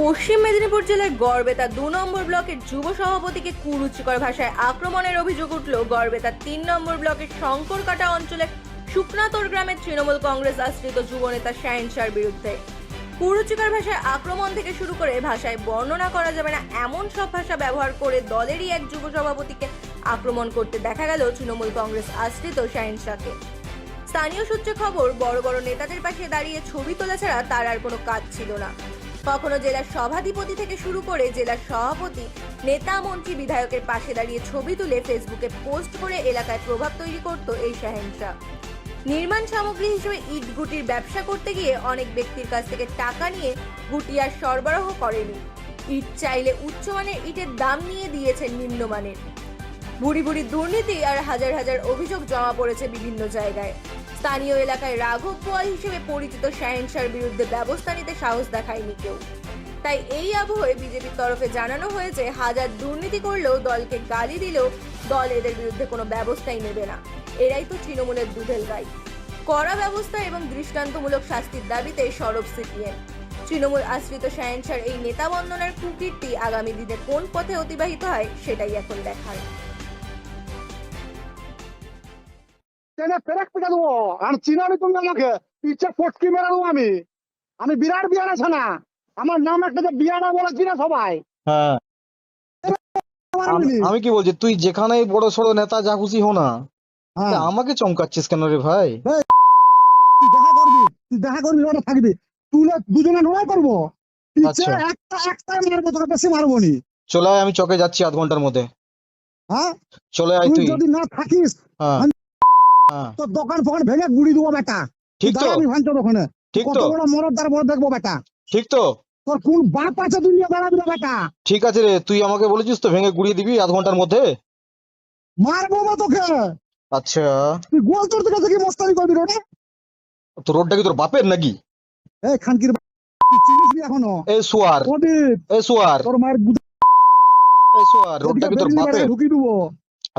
পশ্চিম মেদিনীপুর জেলার গড়বেতা দু নম্বর ব্লকের যুব সভাপতিকে কুরুচিকর ভাষায় আক্রমণের অভিযোগ উঠল গড়বেতা তিন নম্বর ব্লকের শঙ্করকাটা অঞ্চলের শুকনাতর গ্রামের তৃণমূল কংগ্রেস আশ্রিত যুবনেতা শাহিন শাহর বিরুদ্ধে। কুরুচিকর ভাষায় আক্রমণ থেকে শুরু করে ভাষায় বর্ণনা করা যাবে না, এমন সব ভাষা ব্যবহার করে দলেরই এক যুব সভাপতিকে আক্রমণ করতে দেখা গেল তৃণমূল কংগ্রেস আশ্রিত শাহিন শাহকে স্থানীয় সূত্রে খবর, বড় বড় নেতাদের পাশে দাঁড়িয়ে ছবি তোলা ছাড়া তার আর কোনো কাজ ছিল না। কখনো জেলার সভাধিপতি থেকে শুরু করে জেলার সভাপতি, নেতা, মন্ত্রী, বিধায়কের পাশে দাঁড়িয়ে ছবি তুলে ফেসবুকে পোস্ট করে এলাকায় প্রভাব তৈরি করত এই শাহেনশা নির্মাণ সামগ্রী হিসেবে ইট গুটির ব্যবসা করতে গিয়ে অনেক ব্যক্তির কাছ থেকে টাকা নিয়ে গুটি আর সরবরাহ করেনি। ইট চাইলে উচ্চমানের ইটের দাম নিয়ে দিয়েছেন নিম্নমানের। বুড়ি বুড়ি দুর্নীতি আর হাজার হাজার অভিযোগ জমা পড়েছে বিভিন্ন জায়গায়। স্থানীয় এলাকায় রাঘব পোয়াল হিসেবে পরিচিত শাহেনশার বিরুদ্ধে ব্যবস্থা নিতে সাহস দেখায়নি কেউ। তাই এই আবহে বিজেপির তরফে জানানো হয়েছে, হাজার দুর্নীতি করলেও দলকে গালি দিলেও দল এদের বিরুদ্ধে কোনো ব্যবস্থাই নেবে না। এরাই তো তৃণমূলের দুধেল গাই। কড়া ব্যবস্থা এবং দৃষ্টান্তমূলক শাস্তির দাবিতে সরব সিপিএম। তৃণমূল আশ্রিত শাহেনশার এই নেতা বন্দনার কুকীর্তি আগামী দিনে কোন পথে অতিবাহিত হয়, সেটাই এখন দেখার। টেনে পেরেক পেটে দেবো। আর চিনাবি তুমি আমাকে পিচ্ছে পটকি মেরে দেবো আমি। আমি বিরাট বিয়ার আছে না। আমার নাম একটা যে বিয়ানা বলেছি না সবাই। হ্যাঁ আমি- কি বলছি তুই যেখানেই বড় সড়ো নেতা যা খুশি হো না হ্যাঁ, আমাকে চমকাচ্ছিস কেন রে ভাই? তুই দেখা করবি তুই দেখা করবি ওটা থাকবি। তুলে দুজনে লড়াই করব। আচ্ছা। একটা একটা মারবো তোকে বেশি মারবো নি। চলে আমি চকে যাচ্ছি আধ ঘণ্টার মধ্যে। হ্যাঁ? চলে আয় তুই তুই। যদি না থাকিস হ্যাঁ। তোর দোকান ফোকান ভেঙে গুড়ি দেবো বেটা। ঠিক তো। আমি ভাঙছো ওখানে ঠিক তো। বড় মরদ তার বড় দেখব বেটা। ঠিক তো। তোর কোন বাপ আছে দুনিয়া দাঁড়াবি না বেটা। ঠিক আছে রে তুই আমাকে বলেছিস তো ভেঙে গুড়িয়ে দিবি আধ ঘণ্টার মধ্যে? মারবো না তোকে। আচ্ছা। তুই গোল তোর থেকে থেকে মস্তানি করবি রে তো রোডটা কি তোর বাপের নাকি? এই খানকির চিনিস এখনও? এ সুয়ার। এ সুয়ার। তোর মায়ের এ সুয়ার রোডটা কি তোর বাপের? ঢুকি দেবো।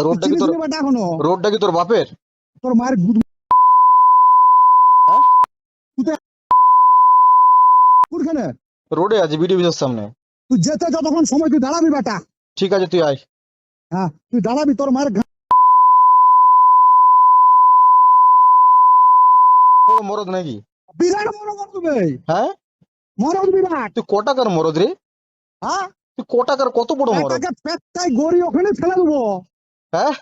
রোডটা কি তোর এখনও? রোডটা কি তোর বাপের? তোর মায়ের গুদ কোথায়? কোনখানে? রোডে আছে সামনে। তুই যেতে যতক্ষণ সময় তুই দাঁড়াবি বেটা। ঠিক আছে তুই আয়। হ্যাঁ তুই দাঁড়াবি তোর মায়ের মরদ নাকি? বিরাট মরদ দেবে হ্যাঁ? মরদ বিরাট। তুই কটাকার মরদ রে? হ্যাঁ? তুই কটাকার কত বড় মরদ? পেটটাই গড়ি ওখানে ফেলে দেবো। হ্যাঁ?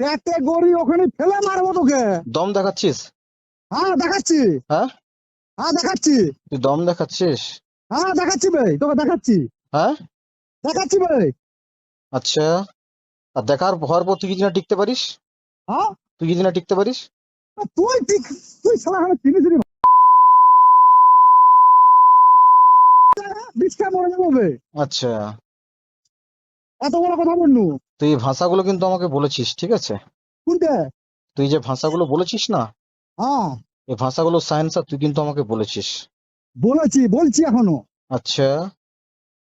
পেটে গড়ি ওখানে ফেলে মারবো তোকে। দম দেখাচ্ছিস? হ্যাঁ দেখাচ্ছি। হ্যাঁ? হ্যাঁ দেখাচ্ছি। তুই দম দেখাচ্ছিস? হ্যাঁ দেখাচ্ছি ভাই তোকে দেখাচ্ছি। হ্যাঁ? দেখাচ্ছি ভাই। আচ্ছা। আর দেখার হওয়ার পর তুই কি না টিকতে পারিস? হ্যাঁ? তুই কি না টিকতে পারিস? তুই ঠিক তুই সারা হাতে চিনিস নি? বিষ্কা মরে যাব আচ্ছা। এত বড় কথা বললু? তুই এই ভাষাগুলো কিন্তু আমাকে বলেছিস ঠিক আছে? কোনটা? তুই যে ভাষাগুলো বলেছিস না হ্যাঁ। এই ভাষাগুলো সায়েন্স আর তুই কিন্তু আমাকে বলেছিস। বলেছি বলছি এখনও। আচ্ছা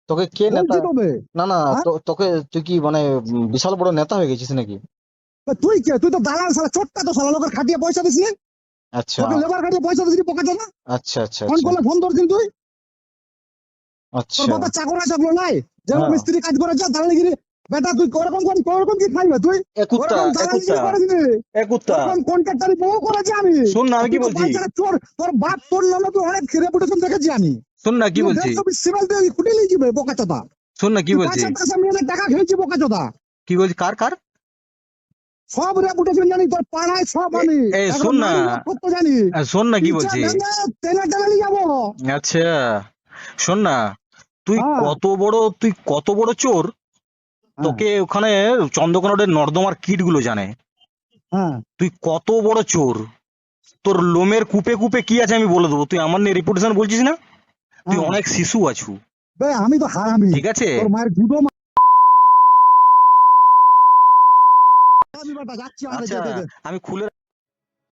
তোকে কে নেতা বলছি তবে। না না হ্যাঁ? তো- তোকে তুই কি মানে বিশাল বড় নেতা হয়ে গেছিস নাকি? তা তুই কে? তুই তো দালাল সালা ছোট্টা তো সালা লোকের খাটিয়ে পয়সা দিস নি। আচ্ছা। তোকে লেবার খাটিয়ে পয়সা দিস নি পকেটে না? আচ্ছা আচ্ছা ফোন আচ্ছা। করলে ফোন ধরছিস তুই? আচ্ছা। তোর বাবা চাকর নাই? যেমন হ্যাঁ। মিস্ত্রি কাজ করে যা দালালিগিরি বেটা তুই ওরকম করি ওরকম কি খাইবে তুই? ওরকম দালালিগিরি ওরকম কন্ট্রাক্টারি করেছি আমি? শোন না আমি কি বলছি? তোর তোর বাপ তোর নামে তুই অনেক রেপুটেশন দেখেছি আমি। শোন না কি বলছি? সিভিল দিয়ে কুটে নিয়ে যাবে শোন না কি বলছি? টাকা খেয়েছি বোকা চোদা। কি বলছি? কার কার? সব রেপুটেশন জানি তোর পাড়ায় সব আমি। শোন না। শোন না কি বলছি? টেনে টেনে নিয়ে যাব। আচ্ছা। শোন না তুই হ্যাঁ। কত বড় তুই কত বড় চোর? তোকে ওখানে চন্দ্রকোনা রোডের নর্দমার কিটগুলো জানে। হ্যাঁ। তুই কত বড় চোর? তোর লোমের কূপে কূপে কি আছে আমি বলে দেবো? তুই আমার নিয়ে রিপুটেশন বলছিস না? তুই হ্যাঁ। অনেক শিশু আছু। আমি তো হারামি। ঠিক আছে? তোর মায়ের আচ্ছা দে। আমি খুলে